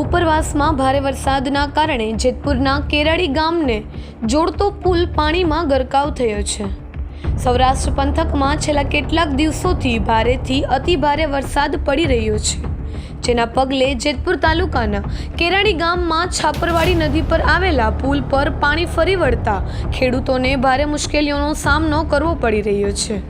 ઉપરવાસમાં ભારે વરસાદના કારણે જેતપુરના કેરાડી ગામને જોડતો પુલ પાણીમાં ગરકાવ થયો છે. સૌરાષ્ટ્ર પંથકમાં છેલ્લા કેટલાક દિવસોથી ભારેથી અતિ ભારે વરસાદ પડી રહ્યો છે. જેના પગલે જેતપુર તાલુકાના કેરાડી ગામમાં છાપરવાડી નદી પર આવેલા પુલ પર પાણી ફરી વળતા ખેડૂતોને ભારે મુશ્કેલીઓનો સામનો કરવો પડી રહ્યો છે.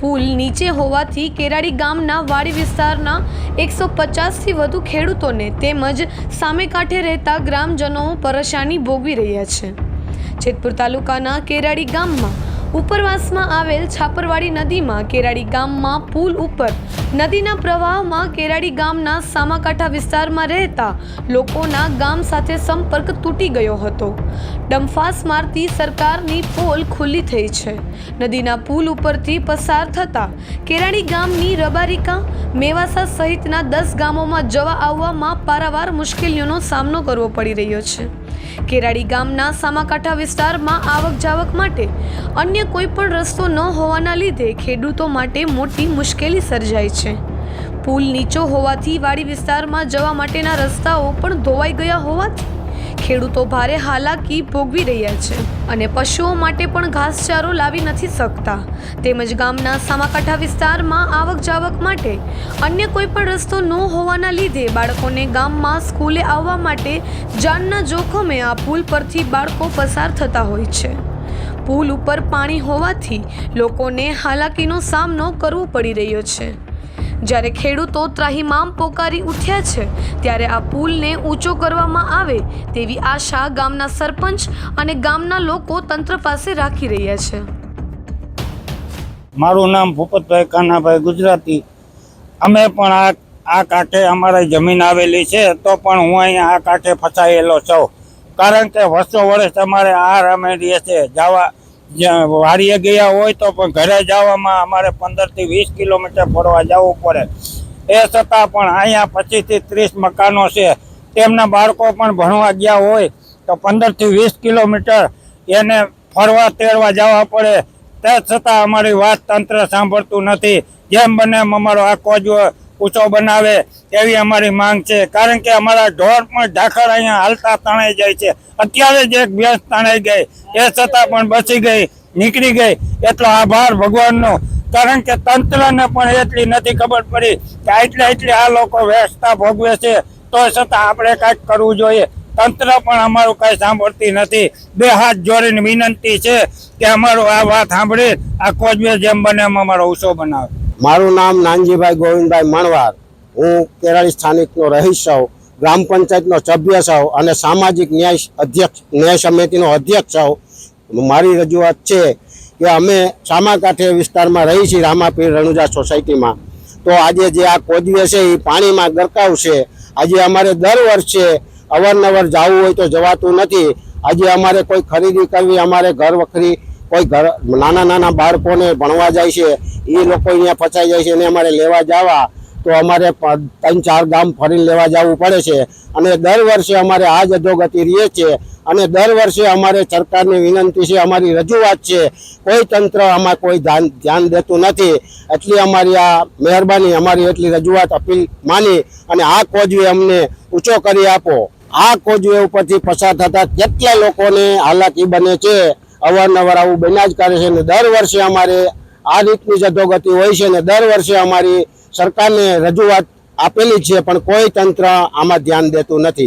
પુલ નીચે હોવાથી કેરાડી ગામના વાડી વિસ્તારના એકસો પચાસથી વધુ ખેડૂતોને તેમજ સામે કાંઠે રહેતા ગ્રામજનો પરેશાની ભોગવી રહ્યા છે. જેતપુર તાલુકાના કેરાડી ગામમાં ઉપરવાસમાં આવેલ છાપરવાડી નદીમાં કેરાડી ગામમાં પુલ ઉપર નદીના પ્રવાહમાં કેરાડી ગામના સામાકાંઠા વિસ્તારમાં રહેતા લોકોના ગામ સાથે સંપર્ક તૂટી ગયો હતો. ડમફાસ મારતી સરકારની પોલ ખુલ્લી થઈ છે. નદીના પુલ ઉપરથી પસાર થતા કેરાડી ગામની રબારિકા, મેવાસા સહિતના દસ ગામોમાં જવા આવવામાં પારાવાર મુશ્કેલીઓનો સામનો કરવો પડી રહ્યો છે. કેરાડી ગામના સામાકાંઠા વિસ્તારમાં આવક જાવક માટે અન્ય કોઈ પણ રસ્તો ન હોવાના લીધે ખેડૂતો માટે મોટી મુશ્કેલી સર્જાય છે. પુલ નીચો હોવાથી વાડી વિસ્તારમાં જવા માટેના રસ્તાઓ પણ ધોવાઈ ગયા હોવાથી ખેડૂતો ભારે હાલાકી ભોગવી રહ્યા છે અને પશુઓ માટે પણ ઘાસચારો લાવી નથી શકતા. તેમજ ગામના સામાકાંઠા વિસ્તારમાં આવક જાવક માટે અન્ય કોઈ પણ રસ્તો ન હોવાના લીધે બાળકોને ગામમાં સ્કૂલે આવવા માટે જાનના જોખમે આ પુલ પરથી બાળકો પસાર થતા હોય છે. પુલ ઉપર પાણી હોવાથી લોકોને હાલાકીનો સામનો કરવો પડી રહ્યો છે. જ્યારે ખેડૂતો ત્રાહિમામ પોકારી ઉઠ્યા છે, ત્યારે આ પુલને ઊંચો કરવામાં આવે તેવી આશા ગામના સરપંચ અને ગામના લોકો તંત્ર પાસે રાખી રહ્યા છે. મારું નામ ભૂપતભાઈ કાનાભાઈ ગુજરાતી. અમે પણ આ આ કાંઠે અમારી જમીન આવેલી છે, તો પણ હું અહીંયા આ કાંઠે ફસાયેલો છું. કારણ કે વર્ષો વર્ષ અમારે આ રમેડીએ છે જવા જ્યાં વાડીએ ગયા હોય તો પણ ઘરે જવામાં અમારે પંદરથી વીસ કિલોમીટર ફરવા જવું પડે. એ છતાં પણ અહીંયા પચીસથી ત્રીસ મકાનો છે. તેમના બાળકો પણ ભણવા ગયા હોય તો પંદરથી વીસ કિલોમીટર એને ફરવા તેરવા જવા પડે. તે છતાં અમારી વાત તંત્ર સાંભળતું નથી. જેમ બને અમારો આખો જ ઊંચો બનાવે એવી અમારી માંગ છે. કારણ કે અમારા ઢોર પણ ઢાખર અહીંયા હાલતા તણાઈ જાય છે. અત્યારે જ એક ભેંસ તણાઈ ગઈ. એ છતાં પણ બચી ગઈ, નીકળી ગઈ. એટલો આભાર ભગવાનનો. કારણ કે તંત્રને પણ એટલી નથી ખબર પડી કે આટલે એટલી આ લોકો વ્યસ્તા ભોગવે છે. તો છતાં આપણે કાંઈક કરવું જોઈએ. તંત્ર પણ અમારું કાંઈ સાંભળતી નથી. બે હાથ જોડીને વિનંતી છે કે અમારું આ વાત સાંભળી આ કોજવે જેમ બને એમ અમારો ઉત્સવ બનાવે. મારું નામ નાનજીભાઈ ગોવિંદભાઈ મણવાર. હું કેરાળી સ્થાનિકનો રહીશ છું, ગ્રામ પંચાયતનો સભ્ય છું અને સામાજિક ન્યાય અધ્યક્ષ, ન્યાય સમિતિનો અધ્યક્ષ છું. મારી રજૂઆત છે કે અમે સામાકાંઠે વિસ્તારમાં રહી છીએ, રામાપીર રણુજા સોસાયટીમાં. તો આજે જે આ કોદવે છે એ પાણીમાં ગરકાવ છે આજે અમારે દર વર્ષે અવારનવાર જવું હોય તો જવાતું નથી. આજે અમારે કોઈ ખરીદી કરવી, અમારે ઘર વખરી કોઈ ઘર, નાના નાના બાળકોને ભણવા જાય છે. એ લોકો અહીંયા ફસાઈ જાય છે અને અમારે લેવા જવા, તો અમારે ત્રણ ચાર ગામ ફરીને લેવા જવું પડે છે. અને દર વર્ષે અમારે આ જ અધોગતિ રહે છે. અને દર વર્ષે અમારે સરકારની વિનંતી છે, અમારી રજૂઆત છે, કોઈ તંત્ર આમાં કોઈ ધ્યાન ધ્યાન દેતું નથી. એટલી અમારી આ મહેરબાની, અમારી એટલી રજૂઆત અપીલ માની અને આ કોજવે અમને ઊંચો કરી આપો. આ કોજવે ઉપરથી પસાર થતા કેટલા લોકોને હાલાકી બને છે, અવારનવાર આવું બન્યા જ કરે છે. અને દર વર્ષે અમારે આ રીતની જ અધોગતિ હોય છે અને દર વર્ષે અમારી સરકારને રજૂઆત આપેલી છે, પણ કોઈ તંત્ર આમાં ધ્યાન દેતું નથી.